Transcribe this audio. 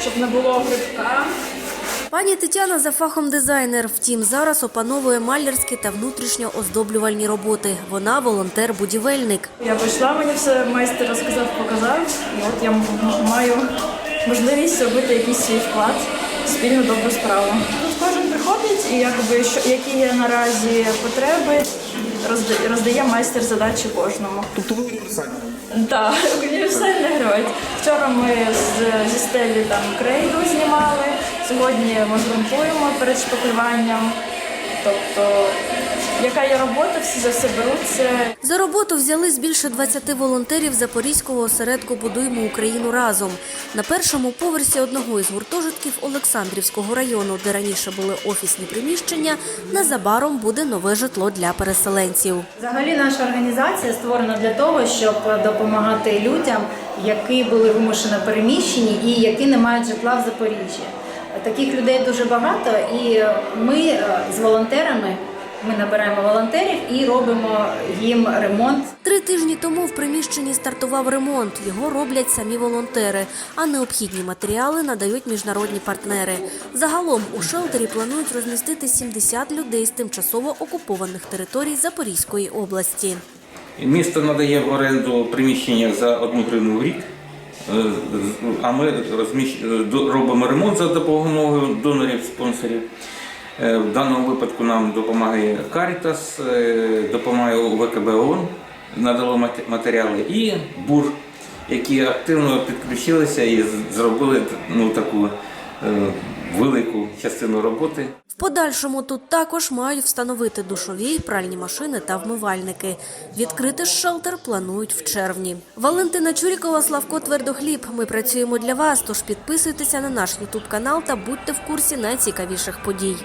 щоб не було грибка. Пані Тетяна за фахом дизайнер. Втім, зараз опановує малярські та внутрішньо оздоблювальні роботи. Вона волонтер-будівельник. Я прийшла, мені все майстер розказав, показав, і от я маю можливість зробити якийсь свій вклад в спільну добру справу. Тут кожен приходить і якби що які є наразі потреби, розда- роздає майстер задачі кожному. Тобто ви універсальні? Так, універсальний герой. Вчора ми з, зі стелі там крейду знімали. Сьогодні ми грунтуємо перед шпаклюванням. Тобто, яка є робота, всі за все беруться. За роботу взялись більше 20 волонтерів Запорізького осередку Будуємо Україну разом. На першому поверсі одного із гуртожитків Олександрівського району, де раніше були офісні приміщення, незабаром буде нове житло для переселенців. Взагалі наша організація створена для того, щоб допомагати людям, які були вимушено переміщені і які не мають житла в Запоріжжі. Таких людей дуже багато, і ми е, з волонтерами ми набираємо волонтерів і робимо їм ремонт. Три тижні тому в приміщенні стартував ремонт. Його роблять самі волонтери, а необхідні матеріали надають міжнародні партнери. Загалом у шелтері планують розмістити 70 людей з тимчасово окупованих територій Запорізької області. Місто надає в оренду приміщення за одну гривну в рік, е, а ми розміщ- е, робимо ремонт за допомогою донорів, спонсорів. Е, В даному випадку нам допомагає Caritas, е, допомагає ВКБ ООН, надало мат- матеріали, і БУР, які активно підключилися і зробили ну, таку е, велику частину роботи. В подальшому тут також мають встановити душові, пральні машини та вмивальники. Відкрити шелтер планують в червні. Валентина Чурікова, Славко Твердохліб. Ми працюємо для вас. Тож підписуйтеся на наш Ютуб канал та будьте в курсі найцікавіших подій.